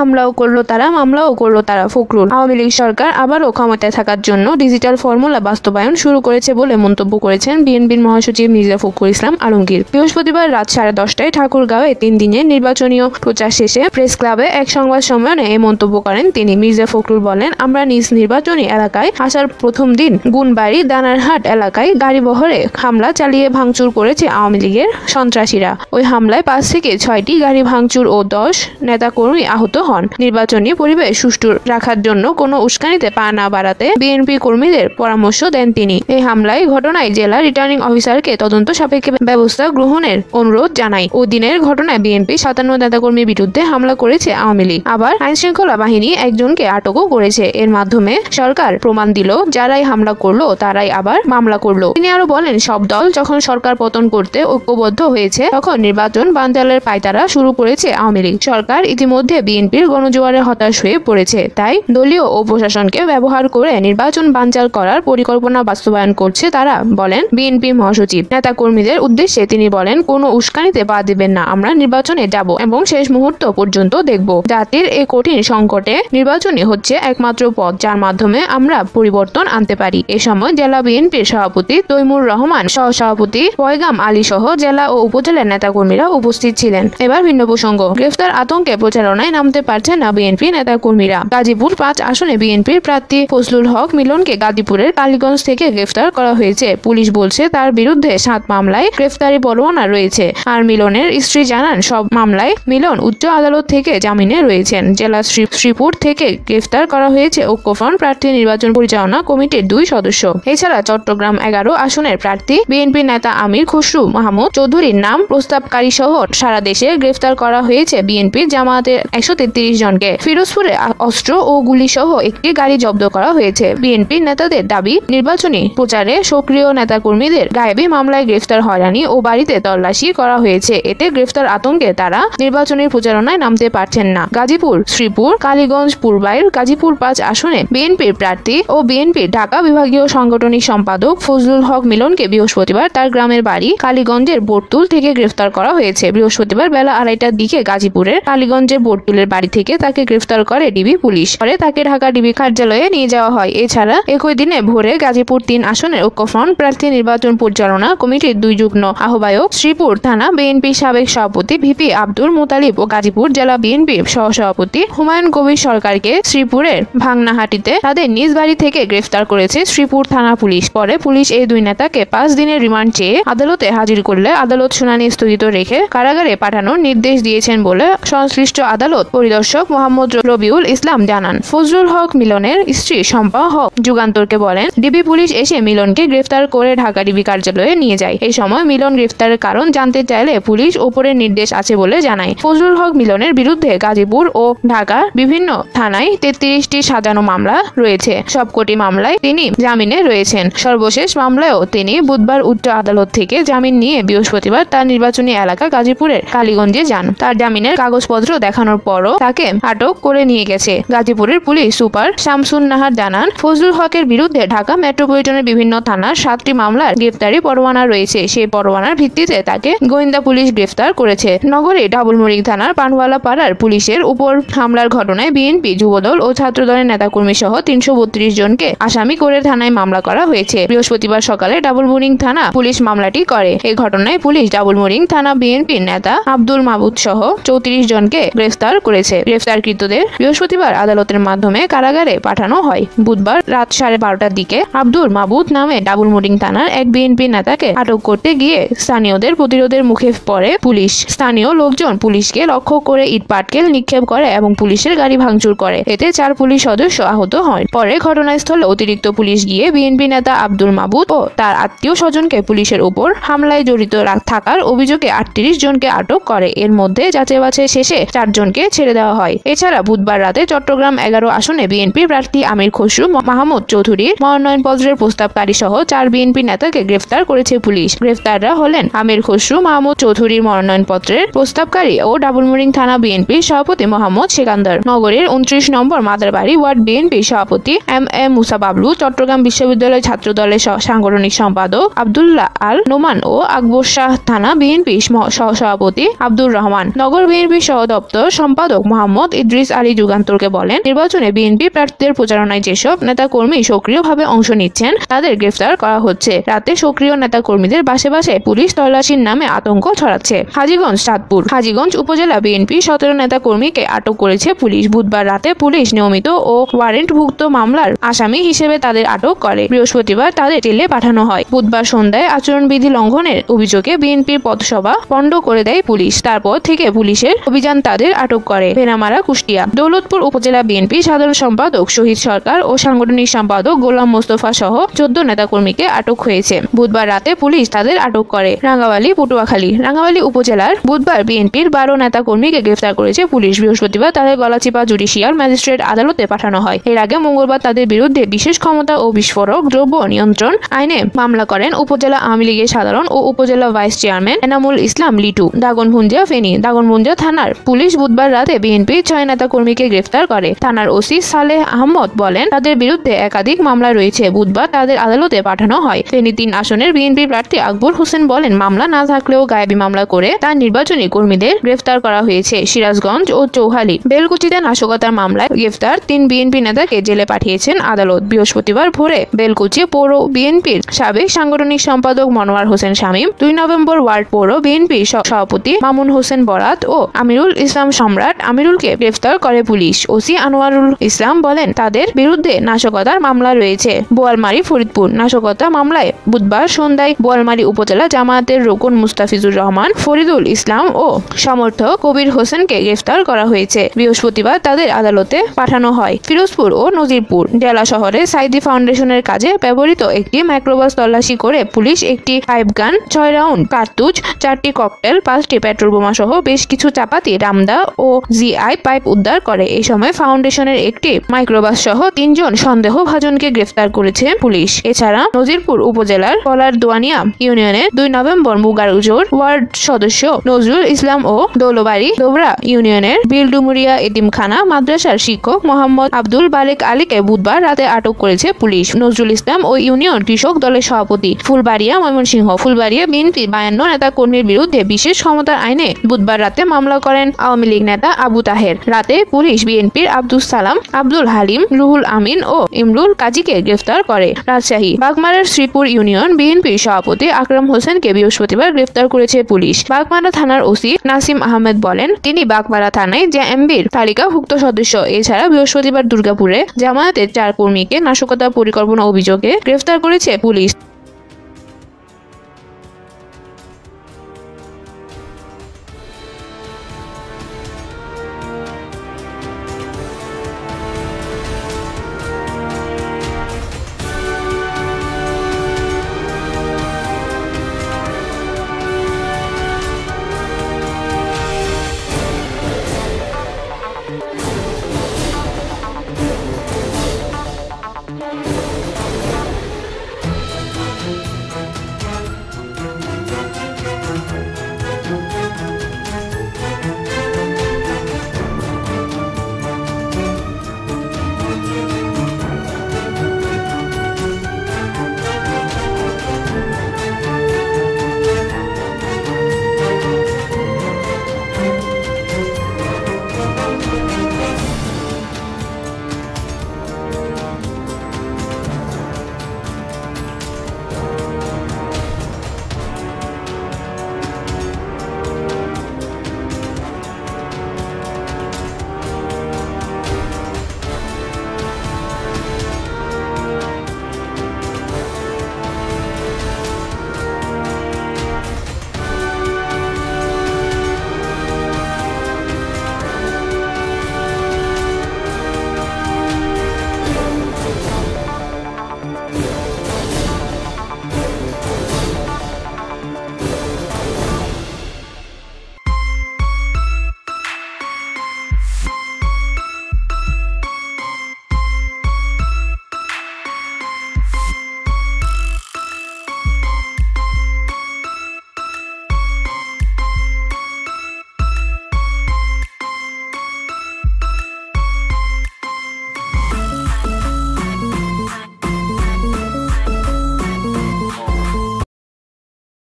হামলাও করল তারা, মামলাও করল তারা, ফখরুল। আওয়ামী লীগ সরকার আবারও ক্ষমতায় থাকার জন্য ডিজিটাল ফর্মুলা বাস্তবায়ন শুরু করেছে বলে মন্তব্য করেছেন বিএনপির মহাসচিব মির্জা ফখরুল ইসলাম আলমগীর। বৃহস্পতিবার রাত সাড়ে দশটায় ঠাকুরগাঁওয়ে তিন দিনের নির্বাচনীয় প্রচার শেষে প্রেস ক্লাবে এক সংবাদ সম্মেলনে এ মন্তব্য করেন তিনি। মির্জা ফখরুল বলেন, আমরা নিজ নির্বাচনী এলাকায় আসার প্রথম দিন গুনবাড়ি দানারহাট এলাকায় গাড়ি বহরে হামলা চালিয়ে ভাঙচুর করেছে আওয়ামী লীগের সন্ত্রাসীরা। ওই হামলায় পাঁচ থেকে ছয়টি গাড়ি ভাঙচুর ও দশ নেতাকর্মী আহত হন। নির্বাচনী পরিবেশ সুষ্ঠু রাখার জন্য কোনো উস্কানিতে পা না বাড়াতে বিএনপি কর্মীদের পরামর্শ দেন তিনি। এই হামলায় ঘটনায় জেলা রিটার্নিং অফিসারকে তদন্ত সাপেক্ষে ব্যবস্থা গ্রহণের অনুরোধ জানায়। ও দিনের ঘটনায় বিএনপি সাতান্ন নেতাকর্মীর বিরুদ্ধে হামলা করেছে আওয়ামী লীগ। আবার আইনশৃঙ্খলা বাহিনী একজনকে আটকও করেছে। এর মাধ্যমে সরকার প্রমাণ দিল, যারাই হামলা করল তারাই আবার মামলা করল। তিনি আরও বলেন, সব দল যখন সরকার পতন করতে ঐক্যবদ্ধ হয়েছে, তখন নির্বাচন বানচালের পায়তারা শুরু করেছে আওয়ামী লীগ। সরকার ইতিমধ্যে বিএনপির গণজোয়ারে হতাশ হয়ে পড়েছে। তাই দলীয় ও প্রশাসনকে ব্যবহার করে নির্বাচন বানচাল করার পরিকল্পনা বাস্তবায়ন করছে তারা, বলেন বিএনপি মহাসচিব। নেতা কর্মীদের উদ্দেশ্যে তিনি বলেন, কোনো উস্কানিতে পা দিবেন না, আমরা নির্বাচনে যাব এবং শেষ মুহূর্ত পর্যন্ত দেখব। জাতির এই কঠিন সংকটে নির্বাচনই হচ্ছে একমাত্র পথ, যার মাধ্যমে আমরা পরিবর্তন আনতে পারি। এ সময় জেলা বিএনপির সভাপতি তৈমুর রহমান সহ সভাপতি পয়গাম আলী সহ জেলা ও উপজেলার নেতাকর্মীরা উপস্থিত ছিলেন। এবার ভিন্ন প্রসঙ্গ। গ্রেফতার আতঙ্কে প্রচারণায় নামতে পারছে না বিএনপি নেতা কর্মীরা গাজীপুর পাঁচ আসনে বিএনপির প্রার্থী ফজলুল হক মিলনকে গাজীপুরের কালীগঞ্জ থেকে গ্রেফতার করা হয়েছে। পুলিশ বলছে, তার বিরুদ্ধে সাত মামলায় গ্রেফতারি পরোয়ানা রয়েছে। আর মিলনের স্ত্রী জানান, সব মামলায় মিলন উচ্চ আদালত থেকে জামিনে রয়েছেন। জেলা শ্রী- শ্রীপুর থেকে গ্রেফতার করা হয়েছে ঐক্যফ্রন্ট প্রার্থী নির্বাচন পরিচালনা কমিটির দুই সদস্য। এছাড়া চট্টগ্রাম এগারো আসনের প্রার্থী বিএনপি নেতা আমির খসরু মাহমুদ চৌধুরীর নাম প্রস্তাবকারী সহ সারা দেশে গ্রেফতার করা হয়েছে। বিএনপি জামায়াতের একশো তেত্রিশ জনকে। ফিরোজপুরে অস্ত্র ও গুলি সহ একটি গাড়ি জব্দ করা হয়েছে। বিএনপি নেতাদের দাবি, নির্বাচনী প্রচারে সক্রিয় নেতাকর্মীদের গায়েবী মামলায় গ্রেফতার হয়রানি ও বাড়িতে তল্লাশি করা হয়েছে। এতে গ্রেফতার আতঙ্কে তারা নির্বাচনী প্রচারণায় নামতে পারছেন না। গাজীপুর, শ্রীপুর, কালীগঞ্জ, পূর্বাইল, গাজীপুর পাঁচ আসনে বিএনপির প্রার্থী ও বিএনপির ঢাকা বিভাগীয় সাংগঠনিক সম্পাদক ফজলুল হক মিলনকে বৃহস্পতিবার তার গ্রামের বাড়ি কালীগঞ্জের বোরতুল থেকে গ্রেফতার করা হয়েছে। বৃহস্পতিবার বেলা আড়াইটার দিকে গাজীপুরের কালীগঞ্জের বোরতুলের বাড়ি থেকে তাকে গ্রেফতার করে ডিবি পুলিশ। পরে তাকে ঢাকা ডিবি কার্যালয়ে নিয়ে যাওয়া হয়। এছাড়া একই দিনে ভোরে গাজীপুর তিন আসনের ঐক্যফ্রন্ট প্রার্থী নির্বাচন পরিচালনা কমিটির দুই যুগ্ম আহ্বায়ক শ্রীপুর থানা বিএনপি সাবেক সভাপতি ভিপি আব্দুল মোতালিব ও গাজীপুর জেলা বিএনপির সহসভাপতি হুমায়ুন কবির সরকারকে শ্রীপুরের ভাংনাহাটিতে তাদের নিজ বাড়ি থেকে গ্রেফতার করেছে শ্রীপুর থানা পুলিশ। পরে পুলিশ এই দুই নেতাকে পাঁচ দিনের রিমান্ড চেয়ে আদালতে হাজির করলে আদালত শুনানি স্থগিত রেখে কারাগারে পাঠানোর নির্দেশ দিয়েছেন বলে সংশ্লিষ্ট আদালত পরিদর্শক মোহাম্মদ রবিউল ইসলাম জানান, ফজলুল হক মিলনের স্ত্রী শম্পা হক যুগান্তরকে বলেন, ডিবি পুলিশ এসে মিলনকে গ্রেফতার করে ঢাকা ডিবি কার্যালয়ে নিয়ে যায়। এই সময় মিলন গ্রেফতারের কারণ জানতে চাইলে পুলিশ ওপরের নির্দেশ আছে বলে জানায়। ফজলুল হক মিলনের বিরুদ্ধে গাজীপুর ও ঢাকা বিভিন্ন থানায় তেত্রিশটি সাজানো মামলা রয়েছে। সবকটি মামলায় তিনি জামিনে রয়েছেন। সর্বশেষ মামলায়ও তিনি বুধবার উচ্চ আদালত থেকে জামিন নিয়ে বৃহস্পতিবার তার নির্বাচনী এলাকা গাজীপুরের কালীগঞ্জে যান। তার জামিনের কাগজপত্র দেখানোর পরও তাকে আটক করে নিয়ে গেছে। গাজীপুরের পুলিশ সুপার শামসুন নাহার জানান, ফজলুল হকের বিরুদ্ধে ঢাকা মেট্রোপলিটনের বিভিন্ন থানার সাতটি মামলার গ্রেফতারি পরোয়ানা রয়েছে। সেই পরোয়ানার ভিত্তিতে তাকে গোয়েন্দা পুলিশ গ্রেফতার করেছে। নগরে ডাবলমরিং থানার পানওয়ালা পাড়ার পুলিশের উপর হামলার ঘটনায় বিএনপি, যুবদল ও ছাত্রদলের নেতাকর্মী সহ তিনশো বত্রিশ জনকে আসামি করে থানায় মামলা করা হয়েছে। বৃহস্পতিবার সকালে ডাবলমরিং থানা পুলিশ মামলাটি করে। এই ঘটনায় পুলিশ ডাবলমরিং থানা বিএনপির নেতা আব্দুল মাহবুদ সহ চৌত্রিশ জনকে গ্রেফতার করেছে। গ্রেফতারকৃতদের বৃহস্পতিবার আদালতের মাধ্যমে কারাগারে পাঠানো হয়। বুধবার রাত সাড়ে বারোটার দিকে আব্দুল মাহবুদ নামে ডাবলমরিং থানার এক বিএনপি নেতাকে আটক করতে গিয়ে স্থানীয়দের প্রতিরোধের মুখে পড়ে পুলিশ। স্থানীয় লোকজন পুলিশকে লক্ষ্য করে ইট পাটকেল নিক্ষেপ করে এবং পুলিশের গাড়ি ভাঙচুর করে। এতে চার পুলিশ সদস্য আহত হয় পরে ঘটনাস্থলে অতিরিক্ত পুলিশ গিয়ে বিএনপি নেতা আব্দুল মাহবুদ ও তার আত্মীয় স্বজনকে পুলিশের উপর হামলায় জড়িত থাকার অভিযোগে আটত্রিশ জনকে আটক করে। এর মধ্যে যাচাই বাছাই শেষে চারজনকে ছেড়ে দেওয়া হয়। এছাড়া বুধবার রাতে চট্টগ্রাম এগারো আসনে বিএনপি প্রার্থী আমির খসরু মাহমুদ চৌধুরীর মনোনয়নপত্রের প্রস্তাবকারী সহ চার বিএনপি নেতাকে গ্রেফতার করেছে পুলিশ। গ্রেফতাররা হলেন আমির খসরু, মাহমুদ চৌধুরীর মনোনয়নপত্রের প্রস্তাবকারী ও ডাবলমরিং থানা বিএনপির সভাপতি মোহাম্মদ সেকান্দর। নগরের উনত্রিশ নম্বর মাদারবাড়ি ওয়ার্ড বিএনপি সভাপতি এম এম মুসা বাবলু, চট্টগ্রাম বিশ্ববিদ্যালয় ছাত্র দলের সাংগঠনিক সম্পাদক আবদুল্লাহ আল নোমান ও আকবর শাহ থানা বিএনপি সহ সভাপতি আব্দুর রহমান। নগর বিএনপি সহ দপ্তর সম্পাদক মোহাম্মদ ইদ্রিস আলী যুগান্তরকে বলেন, নির্বাচনে বিএনপি প্রার্থীদের প্রচারণায় যেসব নেতাকর্মী সক্রিয়ভাবে অংশ নিচ্ছেন, তাদের গ্রেফতার করা হচ্ছে। রাতে সক্রিয় নেতাকর্মীদের বাসে বাসে পুলিশ তল্লাশির নামে আতঙ্ক ছড়াচ্ছে। হাজিগঞ্জ সাতপুর হাজিগঞ্জ উপজেলা বিএনপি সতেরো নেতাকর্মীকে আটক করেছে পুলিশ। বুধবার রাতে পুলিশ নিয়মিত ও ওয়ারেন্টভুক্ত মামলার আসামি হিসেবে তাদের আটক করে। বৃহস্পতিবার তাদের জেলে পাঠানো হয়। বুধবার সন্ধ্যায় আচরণবিধি লঙ্ঘনের অভিযোগে বিএনপির পথসভা পণ্ড করে দেয় পুলিশ। তারপর থেকে পুলিশের অভিযান তাদের আটক করে। বেনামারা কুষ্টিয়া। দৌলতপুর উপজেলা বিএনপি সাধারণ সম্পাদক শহীদ সরকার ও সাংগঠনিক সম্পাদক গোলাম মোস্তফা সহ চোদ্দ নেতাকর্মীকে আটক হয়েছে। বুধবার রাতে পুলিশ তাদের আটক করে। রাঙ্গাবালি পটুয়াখালী রাঙ্গাবালি উপজেলার বুধবার বিএনপির বারো নেতাকর্মীকে গ্রেফতার করেছে পুলিশ। বৃহস্পতিবার তাদের গলাচিপা জুডিশিয়াল ম্যাজিস্ট্রেট আদালতে পাঠানো হয়। এর আগে মঙ্গলবার তাদের বিরুদ্ধে বিশেষ ক্ষমতা ও বিস্ফোরক দ্রব্য নিয়ন্ত্রণ আইনে মামলা করেন উপজেলা আওয়ামী লীগের সাধারণ ও উপজেলা ভাইস চেয়ারম্যান এনামুল ইসলাম লিটু। দাগনভুঞ্জা ফেনী। দাগনভুঞ্জা থানার পুলিশ বুধবার রাতে বিএনপির ছয় নেতা কর্মীকে গ্রেফতার করে। থানার ওসি সালেহ আহমদ বলেন, তাদের বিরুদ্ধে একাধিক মামলা রয়েছে। বুধবার তাদের আদালতে পাঠানো হয়। ফেনী তিন আসনের বিএনপি প্রার্থী আকবর হোসেন বলেন, মামলা না থাকলেও গায়েবী মামলা করে তার নির্বাচনী কর্মীদের গ্রেফতার করা হয়েছে। সিরাজগঞ্জ ও চৌহালি, বেলকুচিতে নাশকতার মামলায় গ্রেফতার তিন বিএনপি নেতাকে জেলে পাঠিয়েছেন আদালত। বৃহস্পতিবার ভোরে বেলকুচি পৌর বিএনপির সাবেক সাংগঠনিক সম্পাদক মনোয়ার হোসেন শামীম, দুই নভেম্বর ওয়ার্ড পৌর বিএনপির সভাপতি মামুন হোসেন বরাত ও আমিরুল ইসলাম সম্রাট আমিরুলকে গ্রেফতার করে পুলিশ। ওসি আনোয়ারুল ইসলাম বলেন, তাদের বিরুদ্ধে নাশকতার মামলা রয়েছে। বোয়ালমারি, ফরিদপুর। নাশকতা মামলায় বুধবার সন্ধ্যায় বোয়ালমারি উপজেলা জামায়াতের রোকন মুস্তাফিজুর রহমান, ফরিদুল ইসলাম ও সমর্থক কবির হোসেনকে গ্রেফতার করা হয়েছে। বৃহস্পতিবার তাদের আদালতে পাঠানো হয়। ফিরোজপুর ও নজিরপুর ডেলা শহরে সাইদি ফাউন্ডেশনের কাজে ব্যবহৃত একটি মাইক্রোবাস তল্লাশি করে পুলিশ একটি পাইপ গান ছয় রাউন্ড কার্তুজ, চারটি ককটেল, পাঁচটি পেট্রোল বোমা সহ বেশ কিছু চাপাতি, রামদা ও জিআই পাইপ উদ্ধার করে। এই সময় ফাউন্ডেশনের একটি মাইক্রোবাস সহ তিনজন সন্দেহভাজনকে গ্রেফতার করেছে পুলিশ। এছাড়া নজিরপুর উপজেলার কলার দোয়ানিয়া ইউনিয়নের দুই নভেম্বর মুগারুজোর ওয়ার্ড সদস্য নজরুল ইসলাম ও দৌলবাড়ি দোবরা ইউনিয়নের বিলডুমুরিয়া এতিমখানা মাদ্রাসার শিক্ষক মোহাম্মদ আব্দুল বালেক আলীকে বুধবার রাতে আটক করেছে পুলিশ। নজরুল ইসলাম ও ইউনিয়ন কৃষক দলের সভাপতি ফুলবাড়িয়া ময়মনসিংহ। ফুলবাড়িয়া বিএনপি বায়ান্ন নেতা কর্মীর বিরুদ্ধে বিশেষ ক্ষমতার আইনে বুধবার রাতে মামলা করেন আওয়ামী লীগ নেতা আবু তাহের। রাতে পুলিশ বিএনপির আব্দুল সালাম, আব্দুল হালিম, রুহুল আমিন ও ইমরুল কাজীকে গ্রেফতার করে। রাজশাহী, বাগমারার শ্রীপুর ইউনিয়ন বিএনপির সভাপতি আকরাম হোসেনকে বৃহস্পতিবার গ্রেফতার করেছে পুলিশ। বাগমারা থানার ওসি নাসিম আহমেদ বলেন, তিনি বাগমারা থানায় জেএমবির তালিকাভুক্ত সদস্য, এছাড়া বৃহস্পতিবার দুর্গাপুরে জামায়াতের চার কর্মীকে নাশকতা পরিকল্পনা অভিযোগে গ্রেফতার করেছে পুলিশ।